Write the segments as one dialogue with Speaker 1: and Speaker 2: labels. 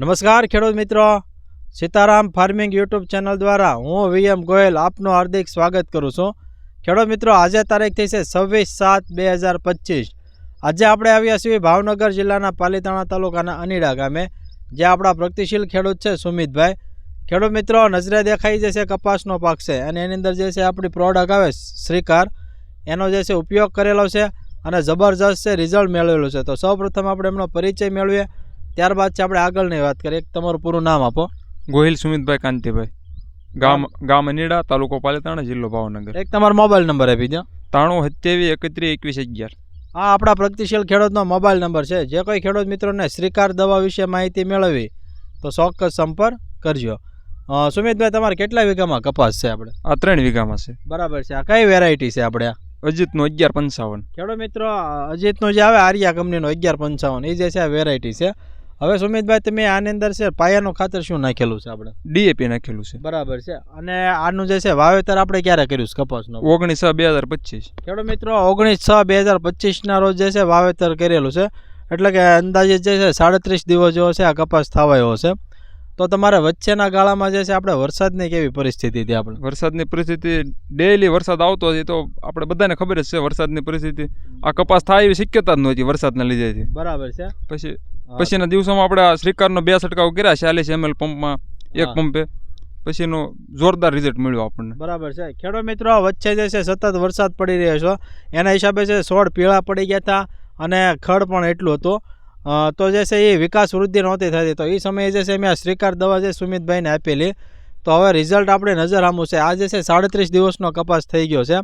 Speaker 1: નમસ્કાર ખેડૂત મિત્રો. સીતારામ ફાર્મિંગ યુટ્યુબ ચેનલ દ્વારા હું વીએમ ગોયલ આપનું હાર્દિક સ્વાગત કરું છું. ખેડૂત મિત્રો, આજે તારીખ થઈ છે છવ્વીસ સાત બે હજાર પચીસ. આજે આપણે આવ્યા છીએ ભાવનગર જિલ્લાના પાલીતાણા તાલુકાના અનીડા ગામે જે આપણા પ્રગતિશીલ ખેડૂત છે સુમિતભાઈ. ખેડૂત મિત્રો, નજરે દેખાઈ જશે કપાસનો પાક છે અને એની અંદર જે છે આપણી પ્રોડક્ટ આવે શ્રીકાર. એનો જે છે ઉપયોગ કરેલો છે અને જબરજસ્ત છે રિઝલ્ટ મેળવેલું છે. તો સૌપ્રથમ આપણે એમનો પરિચય મેળવીએ. ત્યારબાદ છે આપણે આગળની વાત કરીએ. તમારું પૂરું નામ આપો.
Speaker 2: ગોહિલ સુમિતભાઈ કાંતિભાઈ. ગામ ગામ અનીડા તાલુકો પાલીતાણા જિલ્લો ભાવનગર.
Speaker 1: એક તમારો મોબાઈલ નંબર આપી દો.
Speaker 2: ત્રાણું સત્યાવીસ એકત્રીસ એકવીસ અગિયાર.
Speaker 1: આ આપણા પ્રગતિશીલ ખેડૂતનો મોબાઈલ નંબર છે. જે કોઈ ખેડૂત મિત્રોને શ્રીકાર દવા વિશે માહિતી મેળવવી તો ચોક્કસ સંપર્ક કરજો. સુમિતભાઈ તમારે કેટલા વીઘામાં કપાસ છે આપણે?
Speaker 2: આ ત્રણ વીઘામાં છે.
Speaker 1: બરાબર છે. આ કઈ વેરાયટી છે આપણે? આ
Speaker 2: અજીતનું અગિયાર પંચાવન.
Speaker 1: ખેડૂત મિત્રો અજીતનું જે આવે આર્યા કંપનીનો અગિયાર પંચાવન. એ જે છે આ વેરાયટી છે. હવે સુમિતભાઈ તમે આની અંદર છે પાયાનું ખાતર શું નાખેલું છે આપણે?
Speaker 2: ડીએપી નાખેલું છે.
Speaker 1: બરાબર છે. અને આનું જે છે વાવેતર આપણે ક્યારે કર્યું છે કપાસનું?
Speaker 2: ઓગણીસ છ બે હજાર પચીસ.
Speaker 1: ખેડૂત મિત્રો ઓગણીસ છ બે હજાર પચીસના રોજ જે છે વાવેતર કરેલું છે. એટલે કે અંદાજે જે છે સાડત્રીસ દિવસ જેવો છે આ કપાસ થવાયો છે. તો તમારે વચ્ચેના ગાળામાં જે છે આપણે વરસાદની કેવી પરિસ્થિતિ હતી આપણે?
Speaker 2: વરસાદની પરિસ્થિતિ ડેઈલી વરસાદ આવતો હતી તો આપણે બધાને ખબર જ છે વરસાદની પરિસ્થિતિ. આ કપાસ થાય એવી શક્યતા જ નહોતી વરસાદના લીધેથી.
Speaker 1: બરાબર છે.
Speaker 2: પછી પછીના દિવસોમાં આપણે આ શ્રીકારનો બે છંટકાવ કર્યા ચાલીસ એમએલ પંપમાં એક પંપે. પછીનો જોરદાર રિઝલ્ટ મળ્યો આપણને.
Speaker 1: બરાબર છે. ખેડૂત મિત્રો વચ્ચે જે છે સતત વરસાદ પડી રહ્યો છે. એના હિસાબે છે છોડ પીળા પડી ગયા હતા અને ખડ પણ એટલું હતું. તો જે છે એ વિકાસ વૃદ્ધિ નહોતી થતી. તો એ સમયે જે છે મેં આ શ્રીકાર દવા જે સુમિતભાઈને આપેલી તો હવે રિઝલ્ટ આપણે નજર આમું છે. આ જે છે સાડત્રીસ દિવસનો કપાસ થઈ ગયો છે.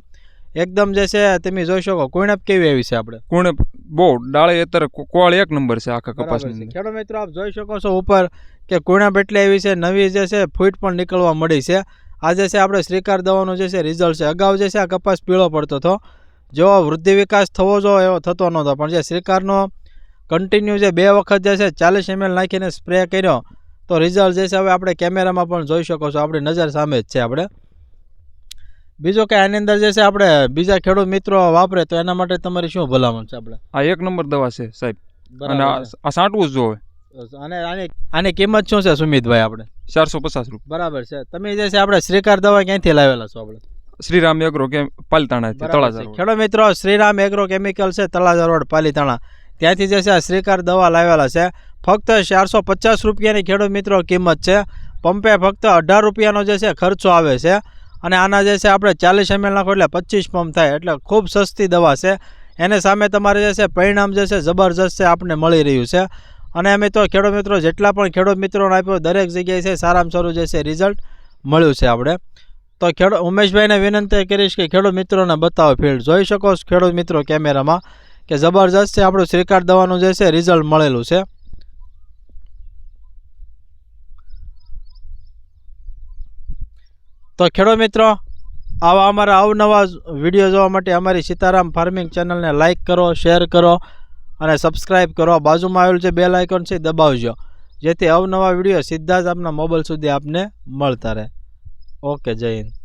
Speaker 1: એકદમ જે છે તમે જોઈ શકો કુણપ કેવી આવી છે આપણે?
Speaker 2: કોણે બહુ ડાળે અત્યારે કોળ એક નંબર છે આખા
Speaker 1: કપાસ
Speaker 2: કપાસની
Speaker 1: ખેડૂત મિત્રો આપ જોઈ શકો છો ઉપર કે કુણા બેટલી એવી છે નવી જે છે ફૂટ પણ નીકળવા મળી છે. આ જે છે આપણે શ્રીકાર દવાનું જે છે રિઝલ્ટ છે. અગાઉ જે છે આ કપાસ પીળો પડતો હતો. જેવો વૃદ્ધિ વિકાસ થવો જોઈએ એવો થતો નહોતો પણ જે શ્રીકારનો કન્ટિન્યુ જે બે વખત જે છે ચાલીસ એમએલ નાખીને સ્પ્રે કર્યો તો રિઝલ્ટ જે છે હવે આપણે કેમેરામાં પણ જોઈ શકો છો. આપણી નજર સામે જ છે આપણે. બીજું કે આની અંદર જે છે આપણે બીજા ખેડૂત મિત્રો વાપરે તો એના માટે તમારી શું ભલામણ છે આપણે?
Speaker 2: આ એક નંબર દવા છે સાહેબ. અને આ સાંટવું જ જોવે.
Speaker 1: અને આની આની કિંમત શું છે સુમિતભાઈ આપણે?
Speaker 2: ચારસો પચાસ રૂપિયા
Speaker 1: બરાબર છે. તમે જે છે આપણે શ્રીકાર દવા ક્યાંથી લાવેલા છો આપણે?
Speaker 2: શ્રીરામ એગ્રો કે
Speaker 1: છે.
Speaker 2: તળાજા
Speaker 1: ખેડૂત મિત્રો શ્રીરામ એગ્રો કેમિકલ છે તળાજા રોડ પાલીતાણા. ત્યાંથી જે છે આ શ્રીકાર દવા લાવેલા છે. ફક્ત ચારસો પચાસ રૂપિયાની ખેડૂત મિત્રો કિંમત છે. પંપે ફક્ત અઢાર રૂપિયાનો જે છે ખર્ચો આવે છે. અને આના જે છે આપણે ચાલીસ એમએલ નાખો એટલે પચીસ પંપ થાય, એટલે ખૂબ સસ્તી દવા છે. એને સામે તમારે જે છે પરિણામ જે છે જબરજસ્ત છે આપણને મળી રહ્યું છે. અને અમે તો ખેડૂત મિત્રો જેટલા પણ ખેડૂત મિત્રોને આપ્યો, દરેક જગ્યાએ છે સારામાં સારું જે છે રિઝલ્ટ મળ્યું છે આપણે. તો ખેડૂત ઉમેશભાઈને વિનંતી કરીશ કે ખેડૂત મિત્રોને બતાવો ફિલ્ડ જોઈ શકો છો ખેડૂત મિત્રો કેમેરામાં કે જબરજસ્ત છે આપણું શ્રીકાર દવાનું જે છે રિઝલ્ટ મળેલું છે. તો ખેડૂત મિત્રો, આવા અમારા અવનવા વીડિયો જોવા માટે અમારી સીતારામ ફાર્મિંગ ચેનલને લાઇક કરો, શેર કરો અને સબસ્ક્રાઇબ કરો. બાજુમાં આવેલું જે બેલ આઇકોન છે દબાવજો, જેથી અવનવા વીડિયો સીધા જ આપના મોબાઈલ સુધી આપને મળતા રહે. ઓકે, જય હિન્દ.